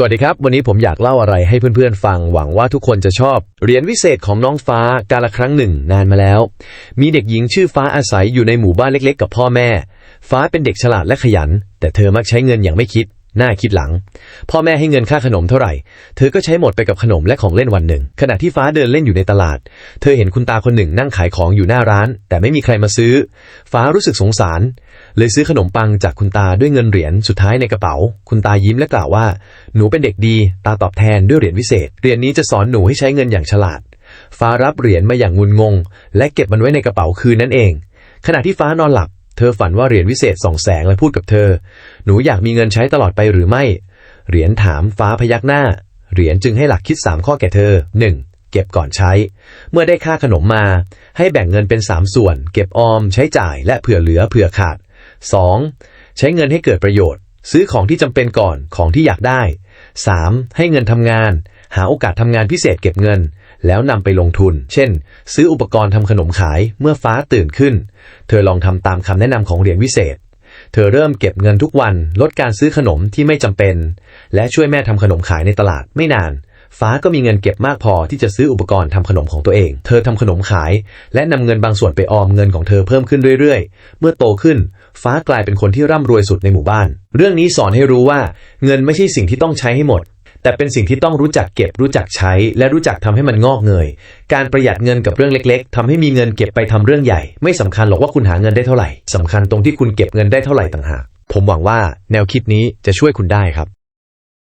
สวัสดีครับ วันนี้ผมอยากเล่าอะไรให้เพื่อนๆฟัง หวังว่าทุกคนจะชอบ เหรียญวิเศษของน้องฟ้าการละครั้งหนึ่งนานมาแล้ว มีเด็กหญิงชื่อฟ้าอาศัยอยู่ในหมู่บ้านเล็กๆ กับพ่อแม่ ฟ้าเป็นเด็กฉลาดและขยัน แต่เธอมักใช้เงินอย่างไม่คิด หน้าคิดหลัง พ่อแม่ให้เงินค่าขนมเท่าไหร่ เธอก็ใช้หมดไปกับขนมและของเล่นวันหนึ่ง ขณะที่ฟ้าเดินเล่นอยู่ในตลาด เธอเห็นคุณตาคนหนึ่งนั่งขายของอยู่หน้าร้าน แต่ไม่มีใครมาซื้อ ฟ้ารู้สึกสงสาร เลยซื้อขนมปังจากคุณตาด้วยเงินเหรียญสุดท้ายในกระเป๋า คุณตายิ้มและกล่าวว่า หนูเป็นเด็กดี ตาตอบแทนด้วยเหรียญวิเศษ เหรียญนี้จะสอนหนูให้ใช้เงินอย่างฉลาด ฟ้ารับเหรียญมาอย่างงุนงง และเก็บมันไว้ในกระเป๋าคืนนั่นเอง ขณะที่ฟ้านอนหลับ เธอฝันว่าเหรียญวิเศษส่องแสงและพูดกับเธอ หนูอยากมีเงินใช้ตลอดไปหรือไม่ เหรียญถามฟ้าพยักหน้า เหรียญจึงให้หลักคิด3ข้อแก่เธอ 1. เก็บก่อนใช้ เมื่อได้ค่าขนมมา ให้แบ่งเงินเป็น 3 ส่วน เก็บออม ใช้จ่าย และเผื่อเหลือเผื่อขาด 2. ใช้เงินให้เกิดประโยชน์ ซื้อของที่จำเป็นก่อนของที่อยากได้ 3. ให้เงินทำงาน หาโอกาสทำงานพิเศษเก็บเงิน แล้วนำไปลงทุน เช่น ซื้ออุปกรณ์ทำขนมขายเมื่อฟ้าตื่นขึ้น เธอลองทำตามคำแนะนำของเหรียญวิเศษ เธอเริ่มเก็บเงินทุกวัน ลดการซื้อขนมที่ไม่จำเป็น และช่วยแม่ทำขนมขายในตลาดไม่นานฟ้าก็มีเงินเก็บมากพอที่จะซื้ออุปกรณ์ทำขนมของตัวเอง เธอทำขนมขาย และนำเงินบางส่วนไปออมเงินของเธอเพิ่มขึ้นเรื่อยๆ เมื่อโตขึ้น ฟ้ากลายเป็นคนที่ร่ำรวยสุดในหมู่บ้าน เรื่องนี้สอนให้รู้ว่า เงินไม่ใช่สิ่งที่ต้องใช้ให้หมด แต่เป็นสิ่งที่ต้องรู้จักเก็บรู้จักใช้ และรู้จักทำให้มันงอกเงย การประหยัดเงินกับเรื่องเล็ก ๆทำให้มีเงินเก็บไปทำเรื่องใหญ่ ไม่สำคัญหรอกว่าคุณหาเงินได้เท่าไหร่สำคัญตรงที่คุณเก็บเงินได้เท่าไหร่ต่างหากผมหวังว่าแนวคิดนี้จะช่วยคุณได้ครับ